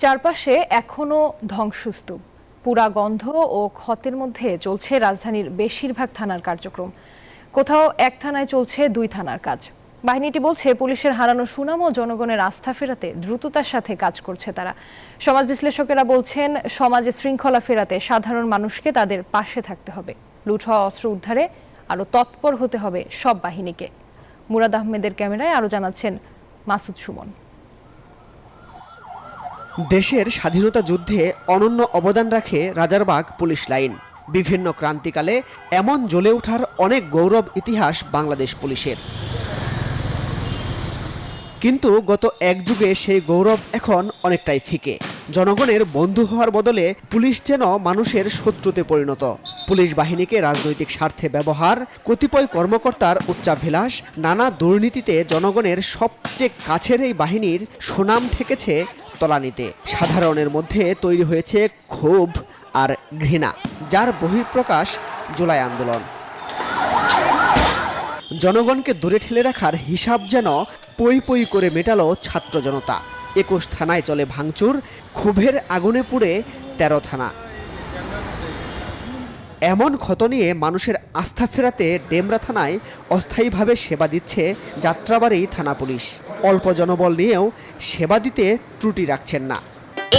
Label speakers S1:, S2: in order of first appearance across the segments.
S1: চারপাশে এখনও ধ্বংসস্তূপ। পুরা গন্ধ ও ক্ষতের মধ্যে চলছে রাজধানীর বেশিরভাগ থানার কার্যক্রম। কোথাও এক থানায় চলছে দুই থানার কাজ। বাহিনীটি বলছে, পুলিশের হারানো সুনাম ও জনগণের আস্থা ফেরাতে দ্রুততার সাথে কাজ করছে তারা। সমাজ বিশ্লেষকেরা বলছেন, সমাজে শৃঙ্খলা ফেরাতে সাধারণ মানুষকে তাদের পাশে থাকতে হবে। লুট হওয়া অস্ত্র উদ্ধারে আরও তৎপর হতে হবে সব বাহিনীকে। মুরাদ আহমেদের ক্যামেরায় আরও জানাচ্ছেন মাসুদ সুমন।
S2: দেশের স্বাধীনতা যুদ্ধে অনন্য অবদান রাখে রাজারবাগ পুলিশ লাইন। বিভিন্ন ক্রান্তিকালে এমন জ্বলে ওঠার অনেক গৌরব ইতিহাস বাংলাদেশ পুলিশের। কিন্তু গত এক যুগে সেই গৌরব এখন অনেকটাই ফিকে। জনগণের বন্ধু হওয়ার বদলে পুলিশ যেন মানুষের শত্রুতে পরিণত। পুলিশ বাহিনীকে রাজনৈতিক স্বার্থে ব্যবহার, কতিপয় কর্মকর্তার উচ্চাভিলাষ, নানা দুর্নীতিতে জনগণের সবচেয়ে কাছের এই বাহিনীর সুনাম ঠেকেছে তলানিতে। সাধারণের মধ্যে তৈরি হয়েছে ক্ষোভ আর ঘৃণা, যার বহিঃপ্রকাশ জুলাই আন্দোলন। জনগণকে দূরে ঠেলে রাখার হিসাব যেন পই পই করে মেটালো ছাত্র জনতা। একুশ থানায় চলে ভাঙচুর, ক্ষোভের আগুনে পুড়ে তেরো থানা। এমন ক্ষত নিয়ে মানুষের আস্থা ফেরাতে ডেমরা থানায় অস্থায়ীভাবে সেবা দিচ্ছে যাত্রাবাড়ি থানা পুলিশ। অল্প জনবল নিয়েও সেবা দিতে ত্রুটি রাখছেন না।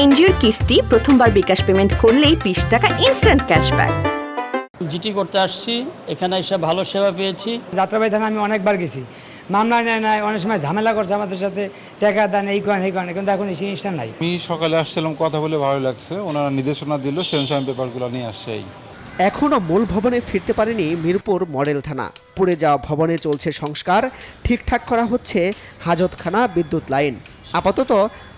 S3: এনজিওর কিস্তি প্রথমবার বিকাশ পেমেন্ট করলেই বিশ টাকা ইনস্ট্যান্ট ক্যাশব্যাক।
S4: জিটি করতে আসছি। এখানে এসে ভালো সেবা পেয়েছি।
S5: যাত্রাবাড়ি থানা আমি অনেকবার গেছি। মামলা নেয় নাই অনেক সময় ঝামেলা করছে আমাদের সাথে। টাকা দেন এই করেন এই করেন কিন্তু এখন এই জিনিসটা নাই।
S6: আমি সকালে আসছিলাম কথা বলে ভালো লাগছে। ওনারা নির্দেশনা দিল সেই অনুসারে পেপারগুলো নিয়ে আসছে এই।
S2: এখনও মূল ভবনে ফিরতে পারেনি মিরপুর মডেল থানা। পুড়ে যাওয়া ভবনে চলছে সংস্কার ঠিকঠাক করা হচ্ছে হাজতখানা বিদ্যুৎ লাইন। আপাতত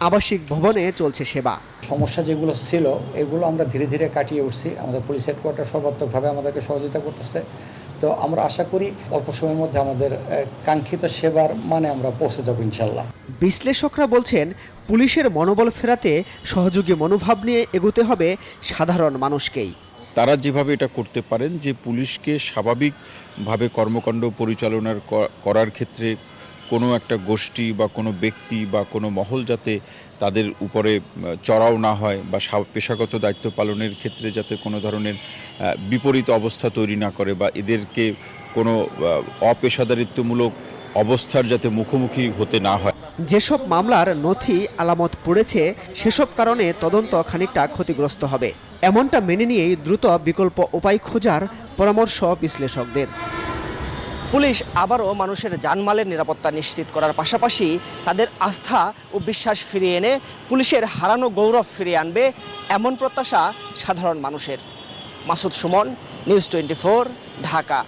S2: আবাসিক ভবনে চলছে সেবা।
S7: সমস্যা যেগুলো ছিল এগুলো আমরা ধীরে ধীরে কাটিয়ে উঠছি। আমাদের পুলিশ হেডকোয়ার্টার সর্বাত্মকভাবে আমাদেরকে সহযোগিতা করতেছে। তো আমরা আশা করি অল্প সময়ের মধ্যে আমাদের কাঙ্ক্ষিত সেবার মানে আমরা পৌঁছে যাব ইনশাল্লাহ
S2: বিশ্লেষকরা বলছেন পুলিশের মনোবল ফেরাতে সহযোগী মনোভাব নিয়ে এগোতে হবে সাধারণ মানুষকেই।
S8: তারা যেভাবে এটা করতে পারেন যে পুলিশকে স্বাভাবিকভাবে কর্মকাণ্ড পরিচালনার করার ক্ষেত্রে কোনো একটা গোষ্ঠী বা কোনো ব্যক্তি বা কোনো মহল যাতে তাদের উপরে চড়াও না হয় বা পেশাগত দায়িত্ব পালনের ক্ষেত্রে যাতে কোনো ধরনের বিপরীত অবস্থা তৈরি না করে বা এদেরকে কোনো অপেশাদারিত্বমূলক অবস্থার যাতে মুখোমুখি হতে না হয়।
S2: যেসব মামলার নথি আলামত পড়েছে, সেসব কারণে তদন্ত খানিকটা ক্ষতিগ্রস্ত হবে। এমনটা মেনে নিয়েই দ্রুত বিকল্প উপায় খোঁজার পরামর্শ বিশ্লেষকদের। পুলিশ আবারও মানুষের জানমালের নিরাপত্তা নিশ্চিত করার পাশাপাশি তাদের আস্থা ও বিশ্বাস ফিরিয়ে এনে পুলিশের হারানো গৌরব ফিরিয়ে আনবে এমন প্রত্যাশা সাধারণ মানুষের। Masud Sumon news twenty Dhaka.